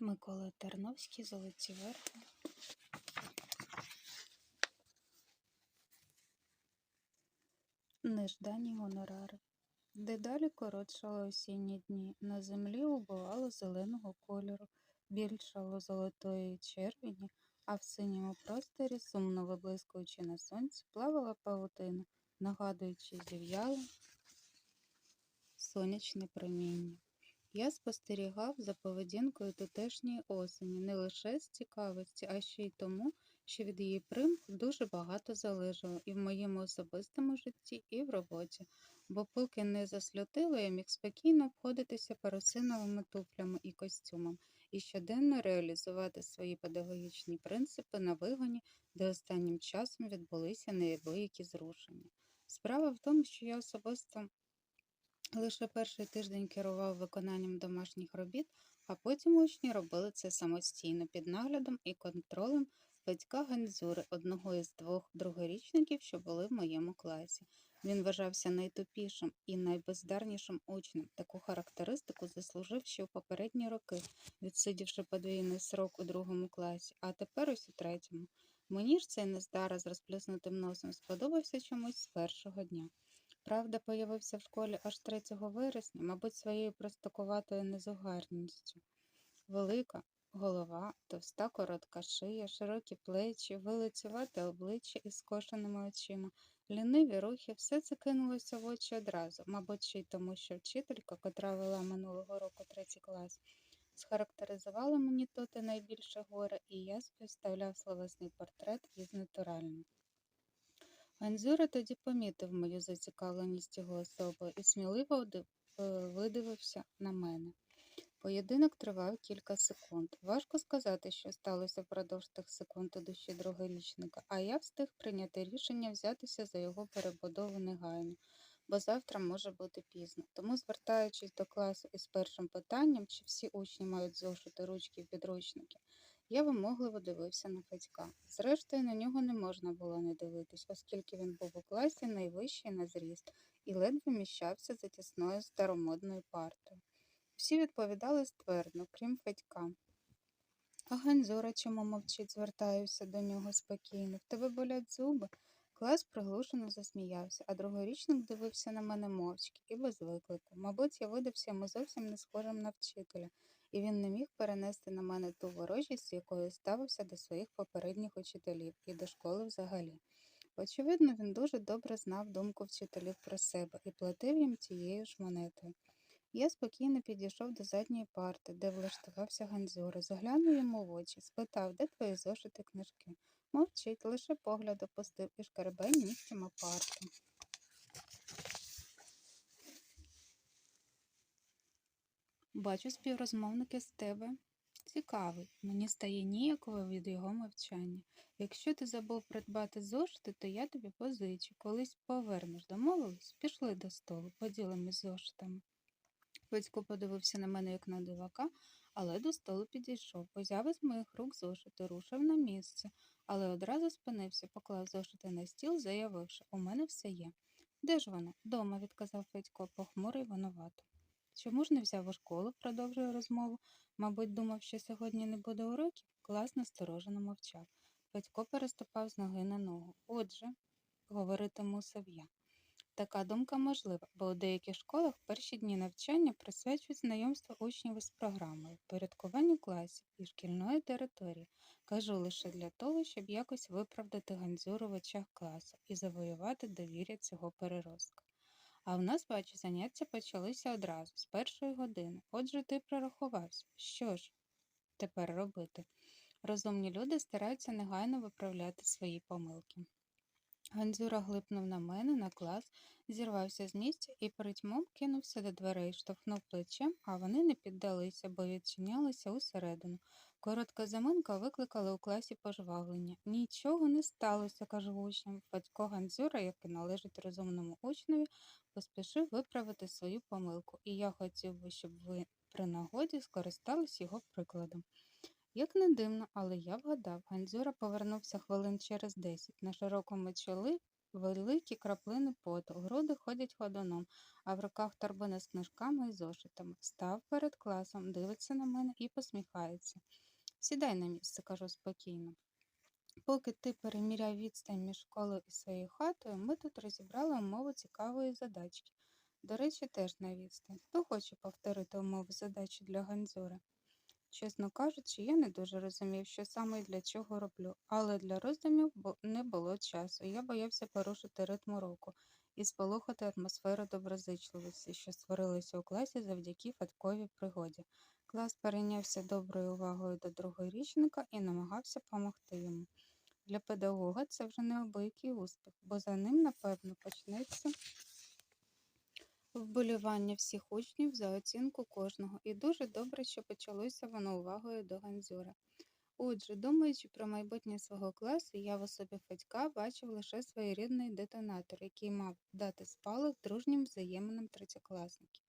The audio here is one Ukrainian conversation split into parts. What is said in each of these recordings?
Микола Тарновський, Золоті верхи. Неждані гонорари. Дедалі коротшали осінні дні. На землі убивало зеленого кольору, більшало золотої червені, а в синьому просторі, сумно виблискуючи на сонці, плавала павутина, нагадуючи зів'яле сонячне проміння. Я спостерігав за поведінкою тутешньої осені не лише з цікавості, а ще й тому, що від її примху дуже багато залежало і в моєму особистому житті, і в роботі, бо поки не засльотило, я міг спокійно обходитися парусиновими туфлями і костюмом і щоденно реалізувати свої педагогічні принципи на вигоні, де останнім часом відбулися неабиякі зрушення. Справа в тому, що я особисто Лише перший тиждень керував виконанням домашніх робіт, а потім учні робили це самостійно під наглядом і контролем батька Гензури, одного із двох другорічників, що були в моєму класі. Він вважався найтупішим і найбездарнішим учнем. Таку характеристику заслужив ще у попередні роки, відсидівши подвійний срок у другому класі, а тепер ось у третьому. Мені ж цей нездара з розплюснутим носом сподобався чомусь з першого дня. Правда, появився в школі аж 3 вересня, мабуть, своєю простокуватою незугарністю. Велика голова, товста коротка шия, широкі плечі, вилицювате обличчя із скошеними очима, ліниві рухи, все це кинулося в очі одразу, мабуть, ще й тому, що вчителька, котра вела минулого року третій клас, схарактеризувала мені тут найбільше горе, і я співставляв словесний портрет із натуральним. Ганзюра тоді помітив мою зацікавленість його особою і сміливо е, видивився на мене. Поєдинок тривав кілька секунд. Важко сказати, що сталося впродовж тих секунд у душі другорічника, а я встиг прийняти рішення взятися за його перебудову негайно, бо завтра може бути пізно. Тому, звертаючись до класу із першим питанням, чи всі учні мають зошити ручки в підручники, я вимогливо дивився на Федька. Зрештою, на нього не можна було не дивитись, оскільки він був у класі найвищий на зріст і ледве міщався за тісною старомодною партою. Всі відповідали ствердно, крім Федька. А Ганзура чому мовчить, звертаюся до нього спокійно. В тебе болять зуби? Клас приглушено засміявся, а другорічник дивився на мене мовчки і без виклику. Мабуть, я видався йому зовсім не схожим на вчителя, і він не міг перенести на мене ту ворожість, з якою ставився до своїх попередніх учителів і до школи взагалі. Очевидно, він дуже добре знав думку вчителів про себе і платив їм тією ж монетою. Я спокійно підійшов до задньої парти, де влаштувався Ганзюра, заглянув йому в очі, спитав, де твої зошити книжки. Мовчить, лише погляд опустив і шкарбень нігтями парту. Бачу співрозмовники з тебе. Цікавий. Мені стає ніяково від його мовчання. Якщо ти забув придбати зошити, то я тобі позичу. Колись повернеш, домовились? Пішли до столу, поділимось зошитами. Батько подивився на мене як на дивака, але до столу підійшов, взяв із моїх рук зошити, рушив на місце, але одразу спинився, поклав зошити на стіл, заявивши, у мене все є. Де ж воно? Дома, відказав Федько, похмурий винувато. Чому ж не взяв у школу, продовжує розмову. Мабуть, думав, що сьогодні не буде уроків. Клас насторожено мовчав. Федько переступав з ноги на ногу. Отже, говорити мусив я. Така думка можлива, бо у деяких школах перші дні навчання присвячують знайомству учнів із програмою, порядкуванню класів і шкільної території. Кажу лише для того, щоб якось виправдати Ганзюру в очах класу і завоювати довір'я цього переростка. А в нас, бачу, заняття почалися одразу, з першої години. Отже, ти прорахувався. Що ж тепер робити? Розумні люди стараються негайно виправляти свої помилки. Ганзюра глипнув на мене, на клас, зірвався з місця і притьмом кинувся до дверей, штовхнув плечем, а вони не піддалися, бо відчинялися усередину. Коротка заминка викликала у класі пожвавлення. Нічого не сталося, кажу учням. Батько Ганзюра, який належить розумному учневі, поспішив виправити свою помилку, і я хотів би, щоб ви при нагоді скористались його прикладом. Як не дивно, але я вгадав. Ганзюра повернувся хвилин через десять. На широкому чолі великі краплини поту, груди ходять ходуном, а в руках торбина з книжками і зошитами. Став перед класом, дивиться на мене і посміхається. Сідай на місце, кажу спокійно. Поки ти переміряв відстань між школою і своєю хатою, ми тут розібрали умови цікавої задачки. До речі, теж на відстань. Хто хоче повторити умови задачі для Ганзюри? Чесно кажучи, я не дуже розумів, що саме і для чого роблю, але для роздумів не було часу. Я боявся порушити ритм уроку і сполохати атмосферу доброзичливості, що створилася у класі завдяки фатковій пригоді. Клас перейнявся доброю увагою до другорічника і намагався помогти йому. Для педагога це вже неабиякий успіх, бо за ним, напевно, почнеться вболівання всіх учнів за оцінку кожного, і дуже добре, що почалося воно увагою до Ганзюра. Отже, думаючи про майбутнє свого класу, я в особі Федька бачив лише своєрідний детонатор, який мав дати спалах дружнім взаєминам третьокласників.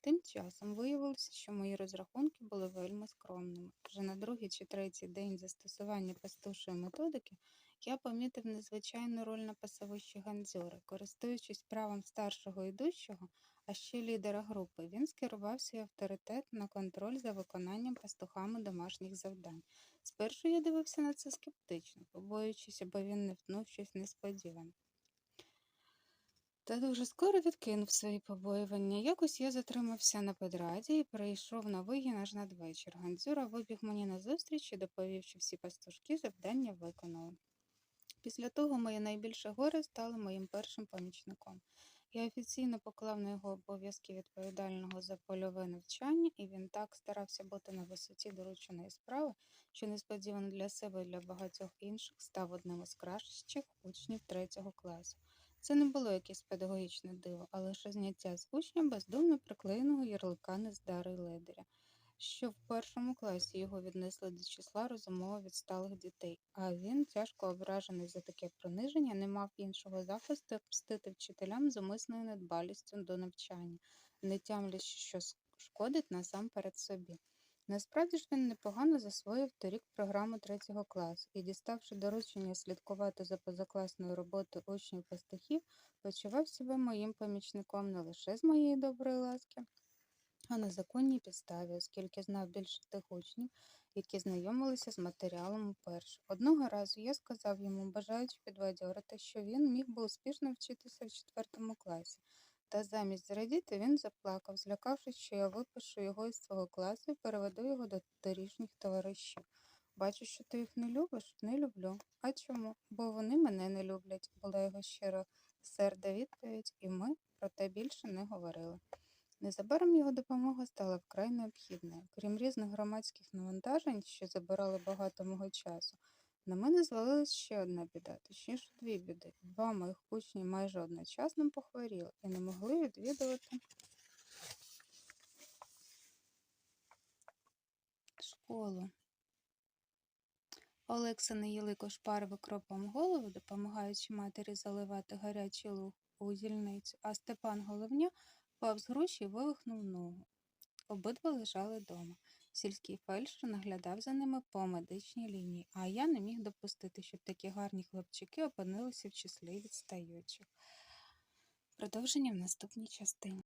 Тим часом виявилося, що мої розрахунки були вельми скромними. Вже на другий чи третій день застосування пастушої методики я помітив незвичайну роль на пасовищі Ганзюри. Користуючись правом старшого ідущого, а ще лідера групи, він скерував свій авторитет на контроль за виконанням пастухами домашніх завдань. Спершу я дивився на це скептично, побоюючись, аби він не втнув щось несподіване. Та дуже скоро відкинув свої побоювання. Якось я затримався на педраді і перейшов на вигін аж надвечір. Гандзюра вибіг мені назустріч і доповів, що всі пастушки завдання виконали. Після того моє найбільше горе стало моїм першим помічником. Я офіційно поклав на його обов'язки відповідального за польове навчання, і він так старався бути на висоті дорученої справи, що несподівано для себе і для багатьох інших став одним із кращих учнів третього класу. Це не було якесь педагогічне диво, а лише зняття з учня бездумно приклеєного ярлика нездари ледаря, що в першому класі його віднесли до числа розумово відсталих дітей, а він, тяжко ображений за таке приниження, не мав іншого захисту, як мстити вчителям з умисною недбалістю до навчання, не тямлячи, що шкодить насамперед собі. Насправді ж він непогано засвоїв торік програму третього класу і, діставши доручення слідкувати за позакласною роботою учнів пастухів, почував себе моїм помічником не лише з моєї доброї ласки, а на законній підставі, оскільки знав більше тих учнів, які знайомилися з матеріалом уперше. Одного разу я сказав йому, бажаючи підбадьорити, що він міг би успішно вчитися в четвертому класі. Та замість зрадіти він заплакав, злякавшись, що я випишу його із свого класу і переведу його до торішніх товаришів. Бачу, що ти їх не любиш? Не люблю. А чому? Бо вони мене не люблять, була його щиро серда відповідь, і ми про те більше не говорили. Незабаром його допомога стала вкрай необхідною. Крім різних громадських навантажень, що забирали багато мого часу, на мене звалилась ще одна біда, точніше дві біди. Два моїх учні майже одночасно похворіли і не могли відвідувати школу. Олекса Неїлико шпарив окропом голову, допомагаючи матері заливати гарячий луг у дільницю, а Степан Головня впав з груші вивихнув ногу. Обидва лежали дома. Сільський фельдшер наглядав за ними по медичній лінії, а я не міг допустити, щоб такі гарні хлопчики опинилися в числі відстаючих. Продовження в наступній частині.